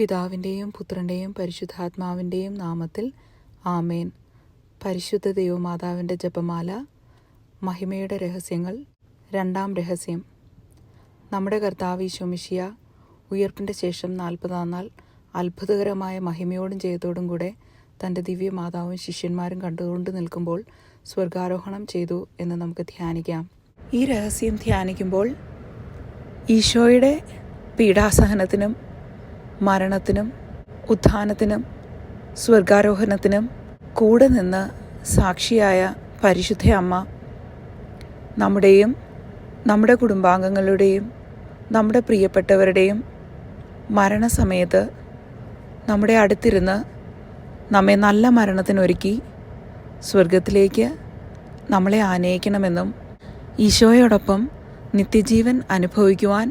പിതാവിന്റെയും പുത്രന്റെയും പരിശുദ്ധാത്മാവിന്റെയും നാമത്തിൽ ആമേൻ. പരിശുദ്ധ ദൈവമാതാവിന്റെ ജപമാല മഹിമയുടെ രഹസ്യങ്ങൾ രണ്ടാം രഹസ്യം. നമ്മുടെ കർത്താവ് ഈശോമിഷിയ ഉയർപ്പിന്റെ ശേഷം നാൽപ്പതാം നാൾ അത്ഭുതകരമായ മഹിമയോടും ജയത്തോടും കൂടെ തന്റെ ദിവ്യമാതാവും ശിഷ്യന്മാരും കണ്ടുകൊണ്ട് നിൽക്കുമ്പോൾ സ്വർഗാരോഹണം ചെയ്തു എന്ന് നമുക്ക് ധ്യാനിക്കാം. ഈ രഹസ്യം ധ്യാനിക്കുമ്പോൾ ഈശോയുടെ പീഡാസഹനത്തിനും മരണത്തിനും ഉത്ഥാനത്തിനും സ്വർഗാരോഹണത്തിനും കൂടെ നിന്ന് സാക്ഷിയായ പരിശുദ്ധ അമ്മ. നമ്മുടെയും നമ്മുടെ കുടുംബാംഗങ്ങളുടെയും നമ്മുടെ പ്രിയപ്പെട്ടവരുടെയും മരണസമയത്ത് നമ്മുടെ അടുത്തിരുന്ന് നമ്മെ നല്ല മരണത്തിനൊരുക്കി സ്വർഗത്തിലേക്ക് നമ്മളെ ആനയിക്കണമെന്നും ഈശോയോടൊപ്പം നിത്യജീവൻ അനുഭവിക്കുവാൻ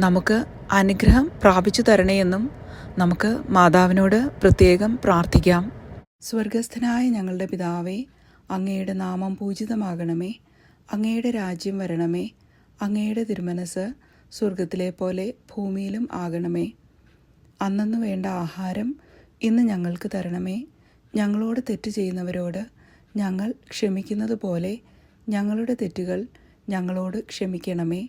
നമുക്ക് അനുഗ്രഹം പ്രാപിച്ചു തരണേയെന്നും നമുക്ക് മാതാവിനോട് പ്രത്യേകം പ്രാർത്ഥിക്കാം. സ്വർഗസ്ഥനായ ഞങ്ങളുടെ പിതാവേ അങ്ങയുടെ നാമം പൂജിതമാകണമേ. അങ്ങയുടെ രാജ്യം വരണമേ. അങ്ങയുടെ തിരുമനസ് സ്വർഗത്തിലെ പോലെ ഭൂമിയിലും ആകണമേ. അന്നു വേണ്ട ആഹാരം ഇന്ന് ഞങ്ങൾക്ക് തരണമേ. ഞങ്ങളോട് തെറ്റ് ചെയ്യുന്നവരോട് ഞങ്ങൾ ക്ഷമിക്കുന്നത് പോലെ ഞങ്ങളുടെ തെറ്റുകൾ ഞങ്ങളോട് ക്ഷമിക്കണമേ.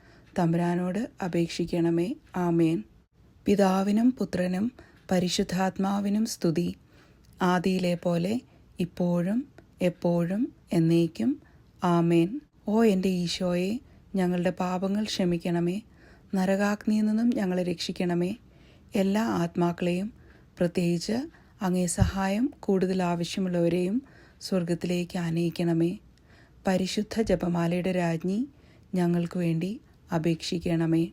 തമ്പുരാനോട് അപേക്ഷിക്കണമേ. ആമേൻ. പിതാവിനും പുത്രനും പരിശുദ്ധാത്മാവിനും സ്തുതി. ആദിയിലെ പോലെ ഇപ്പോഴും എപ്പോഴും എന്നേക്കും. ആമേൻ. ഓ എന്റെ ഈശോയെ ഞങ്ങളുടെ പാപങ്ങൾ ക്ഷമിക്കണമേ. നരകാഗ്നിയിൽ നിന്നും ഞങ്ങളെ രക്ഷിക്കണമേ. എല്ലാ ആത്മാക്കളെയും പ്രത്യേകിച്ച് അങ്ങേ സഹായം കൂടുതൽ ആവശ്യമുള്ളവരെയും സ്വർഗത്തിലേക്ക് ആനയിക്കണമേ. പരിശുദ്ധ ജപമാലയുടെ രാജ്ഞി ഞങ്ങൾക്ക് വേണ്ടി അപേക്ഷിക്കണമേ.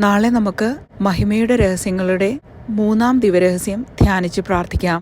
നാളെ നമുക്ക് മഹിമയുടെ രഹസ്യങ്ങളുടെ മൂന്നാം ദിവരഹസ്യം ധ്യാനിച്ച് പ്രാർത്ഥിക്കാം.